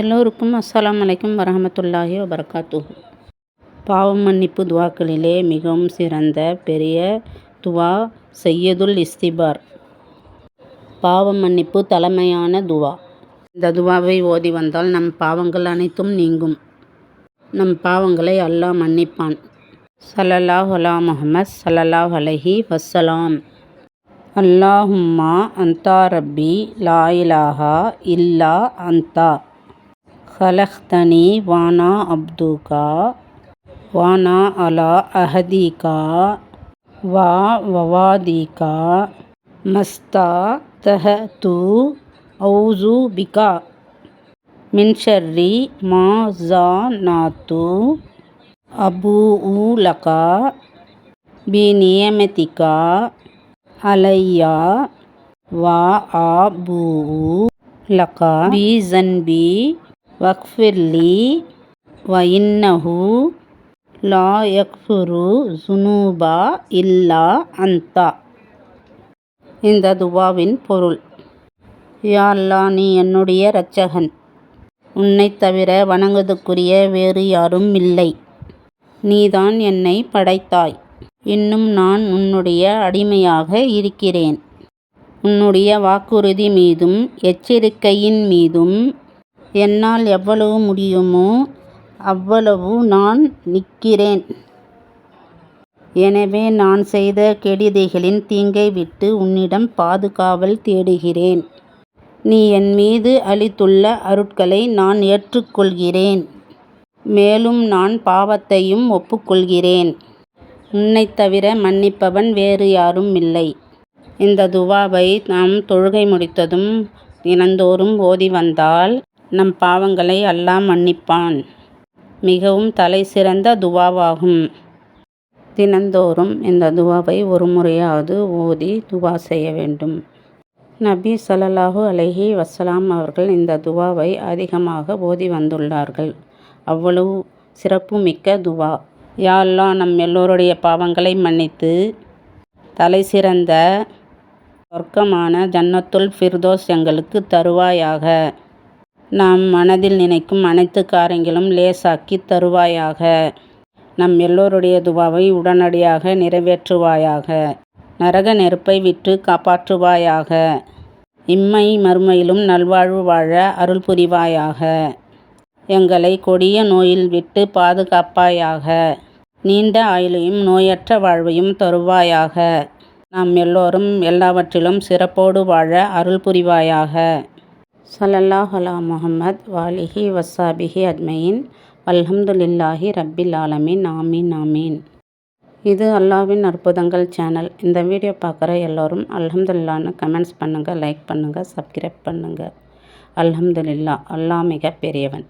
எல்லோருக்கும் அஸ்ஸலாம் வலைக்கும் வரஹமத்துல்லாஹி வபரகாத்து பாவம் மன்னிப்பு துவாக்களிலே மிகவும் சிறந்த பெரிய துவா செய்யதுல் இஸ்திபார். பாவம் மன்னிப்பு தலைமையான துவா. இந்த துவாவை ஓதி வந்தால் நம் பாவங்கள் அனைத்தும் நீங்கும். நம் பாவங்களை அல்லாஹ் மன்னிப்பான். சல்லல்லாஹ் அலா முஹமத் சல்லல்லாஹ் அலஹி வஸ்ஸலாம். அல்லாஹும்மா அந்தா ரப்பி லா இலாஹா இல்லா அந்தா. खलख्तनी वाना अब्दू का वाना अला अहदी का वा ववादी का मस्ता तह तू औजू बिका मिनशर्री मा जा नातू अबू लका बिनियमतिका अलैया वा आबू लका बी जन बी வக்ஃபிர்லி வயின்னஹு லா யக்ஃபுரு ஜுனூபா இல்லா அந்தா. இந்த துவாவின் பொருள். யா அல்லா நீ என்னுடைய இரட்சகன். உன்னை தவிர வணங்குவதற்குரிய வேறு யாரும் இல்லை. நீதான் என்னை படைத்தாய். இன்னும் நான் உன்னுடைய அடிமையாக இருக்கிறேன். உன்னுடைய வாக்குறுதி மீதும் எச்சரிக்கையின் மீதும் என்னால் எவ்வளவு முடியுமோ அவ்வளவு நான் நிற்கிறேன். எனவே நான் செய்த கெடுதிகளின் தீங்கை விட்டு உன்னிடம் பாதுகாவல் தேடுகிறேன். நீ என் மீது அளித்துள்ள அருட்களை நான் ஏற்றுக்கொள்கிறேன். மேலும் நான் பாவத்தையும் ஒப்புக்கொள்கிறேன். உன்னைத் தவிர மன்னிப்பவன் வேறு யாரும் இல்லை. இந்த துவாவை நாம் தொழுகை முடித்ததும் தினந்தோறும் ஓதி வந்தால் நம் பாவங்களை எல்லாம் மன்னிப்பான். மிகவும் தலை சிறந்த துவாவாகும். தினந்தோறும் இந்த துவாவை ஒரு முறையாவது ஓதி துவா செய்ய வேண்டும். நபி ஸல்லல்லாஹு அலைஹி வசலாம் அவர்கள் இந்த துவாவை அதிகமாக ஓதி வந்துள்ளார்கள். அவ்வளவு சிறப்புமிக்க துவா. யா அல்லாஹ் நம் எல்லோருடைய பாவங்களை மன்னித்து தலை சிறந்த சொர்க்கமான ஜன்னத்துல் ஃபிர்தோஸ் எங்களுக்கு தருவாயாக. நாம் மனதில் நினைக்கும் அனைத்து காரியங்களும் லேசாக்கி தருவாயாக. நம் எல்லோருடைய துவாவை உடனடியாக நிறைவேற்றுவாயாக. நரக நெருப்பை விட்டு காப்பாற்றுவாயாக. இம்மை மறுமையிலும் நல்வாழ்வு வாழ அருள் புரிவாயாக. எங்களை கொடிய நோயில் விட்டு பாதுகாப்பாயாக. நீண்ட ஆயுளையும் நோயற்ற வாழ்வையும் தருவாயாக. நாம் எல்லோரும் எல்லாவற்றிலும் சிறப்போடு வாழ அருள் புரிவாயாக. சல்லல்லாஹ் அலா முஹம்மத் வாலிஹி வசாபிஹி அஜ்மயின் அல்ஹம்துலில்லாஹி ரப்பில் ஆலமீன் ஆமீன் ஆமீன் இது அல்லாவின் அற்புதங்கள் சேனல் இந்த வீடியோ பார்க்குற எல்லோரும் அல்ஹம்துல்லான்னு கமெண்ட்ஸ் பண்ணுங்கள் லைக் பண்ணுங்கள் சப்ஸ்கிரைப் பண்ணுங்கள் அல்ஹம்துலில்லா அல்லாஹ் மிக பெரியவன்